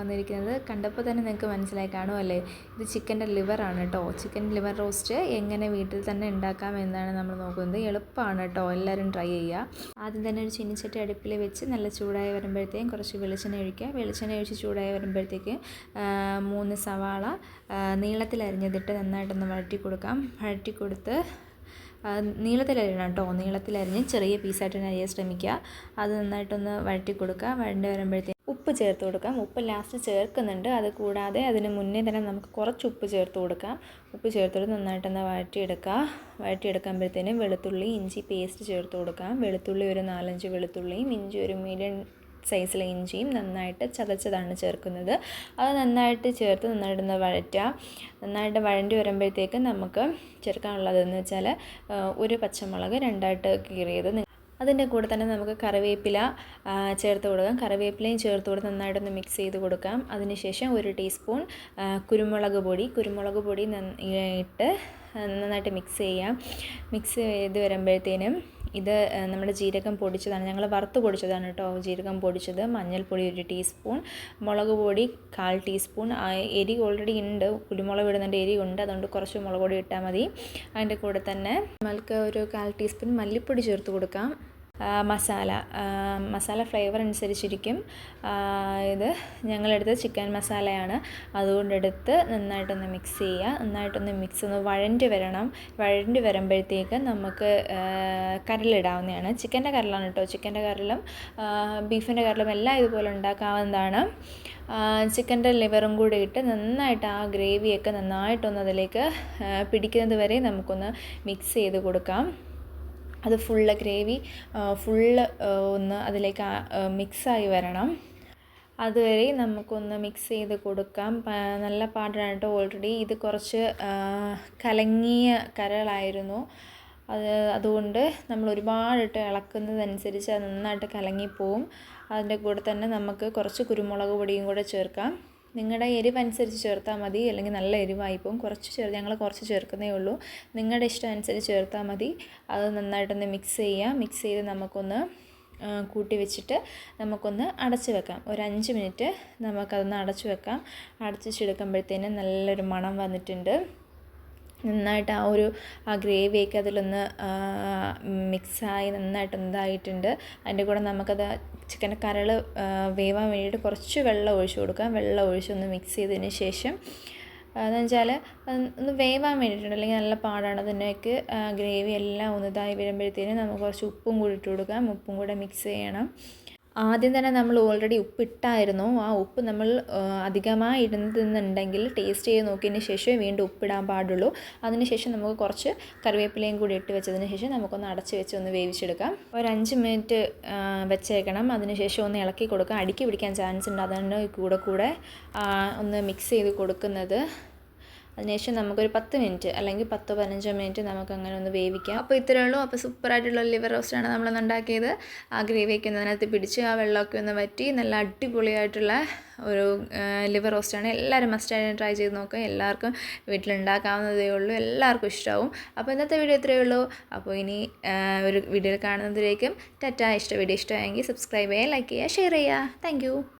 വന്നിരിക്കുന്നത്. കണ്ടപ്പോൾ തന്നെ നിങ്ങൾക്ക് മനസ്സിലായി കാണുമല്ലേ? ഇത് ചിക്കന്റെ ലിവറാണ് കേട്ടോ ചിക്കൻ ലിവർ റോസ്റ്റ് എങ്ങനെ വീട്ടിൽ തന്നെ ഉണ്ടാക്കാം എന്നാണ് നമ്മൾ നോക്കുന്നത്. എളുപ്പമാണ് കേട്ടോ എല്ലാവരും ട്രൈ ചെയ്യുക. ആദ്യം തന്നെ ഒരു ചീനിച്ചട്ടി അടുപ്പിൽ വെച്ച് നല്ല ചൂടായി വരുമ്പോഴത്തേക്കും കുറച്ച് വെളിച്ചെണ്ണ ഒഴിക്കുക. വെളിച്ചെണ്ണ ഒഴിച്ച് ചൂടായി വരുമ്പോഴത്തേക്ക് മൂന്ന് സവാള നീളത്തിൽ അരിഞ്ഞതിട്ട് നന്നായിട്ടൊന്ന് വഴറ്റി കൊടുക്കാം വഴറ്റി കൊടുത്ത് നീളത്തിലരിയണം കേട്ടോ. നീളത്തിലരിഞ്ഞ് ചെറിയ പീസായിട്ട് അരിയാൻ ശ്രമിക്കുക. അത് നന്നായിട്ടൊന്ന് വഴറ്റി കൊടുക്കുക. വഴണ്ടി വരുമ്പോഴത്തേക്ക് ഉപ്പ് ചേർത്ത് കൊടുക്കാം. ഉപ്പ് ലാസ്റ്റ് ചേർക്കുന്നുണ്ട്. അത് കൂടാതെ അതിന് മുന്നേ തന്നെ നമുക്ക് കുറച്ച് ഉപ്പ് ചേർത്ത് കൊടുക്കാം. ഉപ്പ് ചേർത്തിട്ട് നന്നായിട്ടൊന്ന് വഴറ്റിയെടുക്കുക. വഴറ്റിയെടുക്കുമ്പോഴത്തേനും വെളുത്തുള്ളി ഇഞ്ചി പേസ്റ്റ് ചേർത്ത് കൊടുക്കാം. വെളുത്തുള്ളി ഒരു നാലഞ്ച് വെളുത്തുള്ളിയും ഇഞ്ചി ഒരു മീഡിയം സൈസിലെ ഇഞ്ചിയും നന്നായിട്ട് ചതച്ചതാണ് ചേർക്കുന്നത്. അത് നന്നായിട്ട് ചേർത്ത് നന്നായിട്ടൊന്ന് വഴറ്റുക. നന്നായിട്ട് വഴണ്ടി വരുമ്പോഴത്തേക്ക് നമുക്ക് ചേർക്കാനുള്ളതെന്ന് വെച്ചാൽ ഒരു പച്ചമുളക് രണ്ടായിട്ട് കീറിയത് അതിന്റെ കൂടെ തന്നെ നമുക്ക് കറിവേപ്പില ചേർത്ത് കൊടുക്കാം. കറിവേപ്പിലയും ചേർത്ത് കൊടുത്ത് നന്നായിട്ടൊന്ന് മിക്സ് ചെയ്ത് കൊടുക്കാം. അതിനുശേഷം ഒരു ടീസ്പൂൺ കുരുമുളക് പൊടി. കുരുമുളക് പൊടി ഇട്ട് നന്നായിട്ട് മിക്സ് ചെയ്യാം. മിക്സ് ചെയ്ത് വരുമ്പോഴത്തേനും ഇത് നമ്മുടെ ജീരകം പൊടിച്ചതാണ്. ഞങ്ങൾ വറുത്ത് പൊടിച്ചതാണ് കേട്ടോ ജീരകം പൊടിച്ചത്. മഞ്ഞൾപ്പൊടി ഒരു ടീസ്പൂൺ മുളക് പൊടി കാൽ ടീസ്പൂൺ. എരി ഓൾറെഡി ഉണ്ട് കുരുമുളക് ഇടുന്നതിന്റെ എരി ഉണ്ട്. അതുകൊണ്ട് കുറച്ച് മുളക് പൊടി ഇട്ടാൽ മതി. അതിന്റെ കൂടെ തന്നെ നമ്മൾക്ക് ഒരു കാൽ ടീസ്പൂൺ മല്ലിപ്പൊടി ചേർത്ത് കൊടുക്കാം. മസാല. മസാല ഫ്ലേവർ അനുസരിച്ചിരിക്കും. ഇത് ഞങ്ങളെടുത്ത് ചിക്കൻ മസാലയാണ്. അതുകൊണ്ടെടുത്ത് നന്നായിട്ടൊന്ന് മിക്സ് ചെയ്യുക. നന്നായിട്ടൊന്ന് മിക്സ് ഒന്ന് വഴണ്ടി വരണം. വഴണ്ടി വരുമ്പോഴത്തേക്ക് നമുക്ക് കരലിടാവുന്നതാണ് ചിക്കന്റെ കരലാണ് കേട്ടോ. ചിക്കന്റെ കരലും ബീഫിന്റെ കരലും എല്ലാം ഇതുപോലെ ഉണ്ടാക്കാവുന്നതാണ്. ചിക്കന്റെ ലിവറും കൂടി ഇട്ട് നന്നായിട്ട് ആ ഗ്രേവിയൊക്കെ നന്നായിട്ടൊന്ന് അതിലേക്ക് പിടിക്കുന്നത് വരെ നമുക്കൊന്ന് മിക്സ് ചെയ്ത് കൊടുക്കാം. അത് ഫുള്ള് ഗ്രേവി ഫുള്ള് ഒന്ന് അതിലേക്ക് മിക്സായി വരണം. അതുവരെ നമുക്കൊന്ന് മിക്സ് ചെയ്ത് കൊടുക്കാം. നല്ല പാടാണ് കേട്ടോ ഓൾറെഡി ഇത് കുറച്ച് കലങ്ങിയ കരളായിരുന്നു. അത് അതുകൊണ്ട് നമ്മൾ ഒരുപാടിട്ട് ഇളക്കുന്നതനുസരിച്ച് അത് നന്നായിട്ട് കലങ്ങിപ്പോവും. അതിന്റെ കൂടെ തന്നെ നമുക്ക് കുറച്ച് കുരുമുളക് പൊടിയും കൂടെ ചേർക്കാം. നിങ്ങളുടെ എരിവനുസരിച്ച് ചേർത്താൽ മതി അല്ലെങ്കിൽ നല്ല എരിവായിപ്പോവും കുറച്ച് ചേർ ഞങ്ങൾ കുറച്ച് ചേർക്കുന്നേ ഉള്ളൂ. നിങ്ങളുടെ ഇഷ്ടം അനുസരിച്ച് ചേർത്താൽ മതി. അത് നന്നായിട്ടൊന്ന് മിക്സ് ചെയ്യുക മിക്സ് ചെയ്ത് നമുക്കൊന്ന് കൂട്ടി വെച്ചിട്ട് നമുക്കൊന്ന് അടച്ച് വെക്കാം. ഒരു അഞ്ച് മിനിറ്റ് നമുക്കതൊന്ന് അടച്ച് വെക്കാം. അടച്ച് വെച്ചെടുക്കുമ്പോഴത്തേനും നല്ലൊരു മണം വന്നിട്ടുണ്ട്. നന്നായിട്ട് ആ ഒരു ആ ഗ്രേവിയൊക്കെ അതിലൊന്ന് മിക്സായി നന്നായിട്ട് ഇതായിട്ടുണ്ട് അതിന്റെ കൂടെ നമുക്കത് ചിക്കന്റെ കരൾ വേവാൻ വേണ്ടിയിട്ട് കുറച്ച് വെള്ളം ഒഴിച്ച് കൊടുക്കാം. വെള്ളം ഒഴിച്ചൊന്ന് മിക്സ് ചെയ്തതിന് ശേഷം എന്ന് വെച്ചാൽ ഒന്ന് വേവാൻ വേണ്ടിയിട്ടുണ്ട്. അല്ലെങ്കിൽ നല്ല പാടാണ് അതിനൊക്കെ. ഗ്രേവി എല്ലാം ഒന്ന് ഇതായി വരുമ്പോഴത്തേനും നമുക്ക് കുറച്ച് ഉപ്പും കൂടി ഇട്ട് കൊടുക്കാം. ഉപ്പും കൂടെ മിക്സ് ചെയ്യണം. ആദ്യം തന്നെ നമ്മൾ ഓൾറെഡി ഉപ്പിട്ടായിരുന്നു. ആ ഉപ്പ് നമ്മൾ അധികമായി ഇടുന്നുണ്ടെങ്കിൽ ടേസ്റ്റ് ചെയ്ത് നോക്കിയതിന് ശേഷമേ വീണ്ടും ഉപ്പിടാൻ പാടുള്ളൂ. അതിനുശേഷം നമുക്ക് കുറച്ച് കറിവേപ്പിലയും കൂടി ഇട്ട് വെച്ചതിന് ശേഷം നമുക്കൊന്ന് അടച്ച് വെച്ച് ഒന്ന് വേവിച്ചെടുക്കാം. ഒരു അഞ്ച് മിനിറ്റ് വെച്ചേക്കണം. അതിനുശേഷം ഒന്ന് ഇളക്കി കൊടുക്കാം. അടുക്കി പിടിക്കാൻ ചാൻസ് ഉണ്ട്. അതാണ് കൂടെ കൂടെ ഒന്ന് മിക്സ് ചെയ്ത് കൊടുക്കുന്നത്. അതിനുശേഷം നമുക്കൊരു പത്ത് മിനിറ്റ് അല്ലെങ്കിൽ പത്തോ പതിനഞ്ചോ മിനിറ്റ് നമുക്ക് അങ്ങനെ ഒന്ന് വേവിക്കാം. അപ്പോൾ ഇത്രയേ ഉള്ളൂ. അപ്പോൾ സൂപ്പറായിട്ടുള്ള ലിവർ റോസ്റ്റാണ് നമ്മളൊന്ന് ഉണ്ടാക്കിയത് ആ ഗ്രേവിയൊക്കെ ഒന്ന് അതിനകത്ത് പിടിച്ച് ആ വെള്ളമൊക്കെ ഒന്ന് വറ്റി നല്ല അടിപൊളിയായിട്ടുള്ള ഒരു ലിവർ റോസ്റ്റാണ്. എല്ലാവരും മസ്റ്റായിട്ട് ട്രൈ ചെയ്ത് നോക്കുക. എല്ലാവർക്കും വീട്ടിലുണ്ടാക്കാവുന്നതേ ഉള്ളൂ. എല്ലാവർക്കും ഇഷ്ടമാവും. അപ്പോൾ ഇന്നത്തെ വീഡിയോ ഇത്രയേ ഉള്ളൂ. അപ്പോൾ ഇനി ഒരു വീഡിയോയിൽ കാണുന്നതിലേക്കും ടാറ്റ. ഇഷ്ട വീഡിയോ ഇഷ്ടമായെങ്കിൽ സബ്സ്ക്രൈബ് ചെയ്യുക ലൈക്ക് ചെയ്യുക ഷെയർ ചെയ്യുക. താങ്ക്